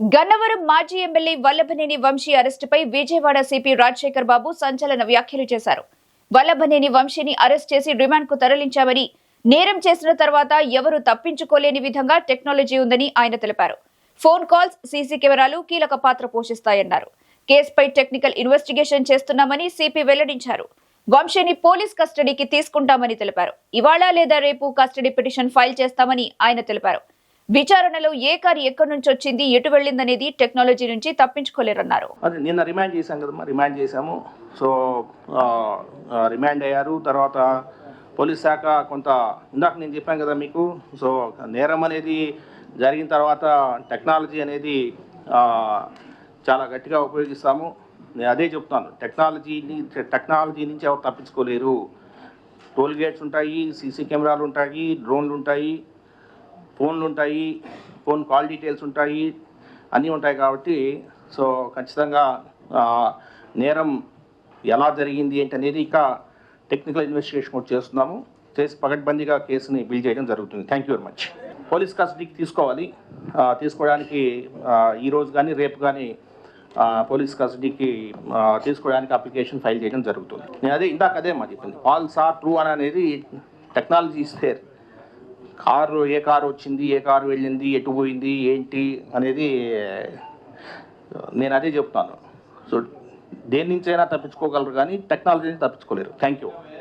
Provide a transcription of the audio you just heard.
గన్నవరం మాజీ ఎమ్మెల్యే వల్లభనేని వంశీ అరెస్టుపై విజయవాడ సిపి రాజశేఖర్ బాబు సంచలన వ్యాఖ్యలు చేశారు. వల్లభనేని వంశీని అరెస్ట్ చేసి రిమాండ్కు తరలించామని నేరం చేసిన తర్వాత ఎవరు తప్పించుకోలేని విధంగా టెక్నాలజీ ఉందని ఆయన తెలిపారు. ఫోన్ కాల్స్ సీసీ కెమెరాలు కీలక పాత్ర పోషిస్తాయన్నారు. కేసుపై టెక్నికల్ ఇన్వెస్టిగేషన్ చేస్తున్నామని సిపి వెల్లడించారు. వంశీని పోలీస్ కస్టడీకి తీసుకుంటామని తెలిపారు. ఇవాళ లేదా రేపు కస్టడీ పిటిషన్ ఫైల్ చేస్తామని ఆయన తెలిపారు. విచారణలో ఏ కారు ఎక్కడి నుంచి వచ్చింది ఎటు వెళ్ళిందనేది టెక్నాలజీ నుంచి తప్పించుకోలేరన్నారు. అది నిన్న రిమాండ్ చేశాం కదమ్మా రిమాండ్ చేశాము. సో రిమాండ్ అయ్యారు. తర్వాత పోలీస్ శాఖ కొంత ఇందాక నేను చెప్పాను కదా మీకు సో నేరం అనేది జరిగిన తర్వాత టెక్నాలజీ అనేది చాలా గట్టిగా ఉపయోగిస్తాము. నేను అదే చెప్తాను టెక్నాలజీని టెక్నాలజీ నుంచి ఎవరు తప్పించుకోలేరు. టోల్ గేట్స్ ఉంటాయి సీసీ కెమెరాలు ఉంటాయి డ్రోన్లు ఉంటాయి. ఫోన్లు ఉంటాయి ఫోన్ కాల్ డీటెయిల్స్ ఉంటాయి అన్నీ ఉంటాయి కాబట్టి సో ఖచ్చితంగా నేరం ఎలా జరిగింది ఏంటి అనేది ఇక టెక్నికల్ ఇన్వెస్టిగేషన్ కూడా చేస్తున్నాము. చేసి పకడ్బందీగా కేసుని బిల్ చేయడం జరుగుతుంది. Thank you very much. Police కస్టడీకి తీసుకోవాలి. తీసుకోవడానికి ఈరోజు కానీ రేపు కానీ పోలీస్ కస్టడీకి తీసుకోవడానికి అప్లికేషన్ ఫైల్ చేయడం జరుగుతుంది. నేను అదే ఇందాక అదే మా చెప్పింది ఆల్స్ ఆర్ ట్రూ అని అనేది టెక్నాలజీ ఇస్తే కారు ఏ కారు వచ్చింది ఏ కారు వెళ్ళింది ఎటు పోయింది ఏంటి అనేది నేను అదే చెప్తాను. సో దేని నుంచైనా తప్పించుకోగలరు కానీ టెక్నాలజీని తప్పించుకోలేరు. Thank you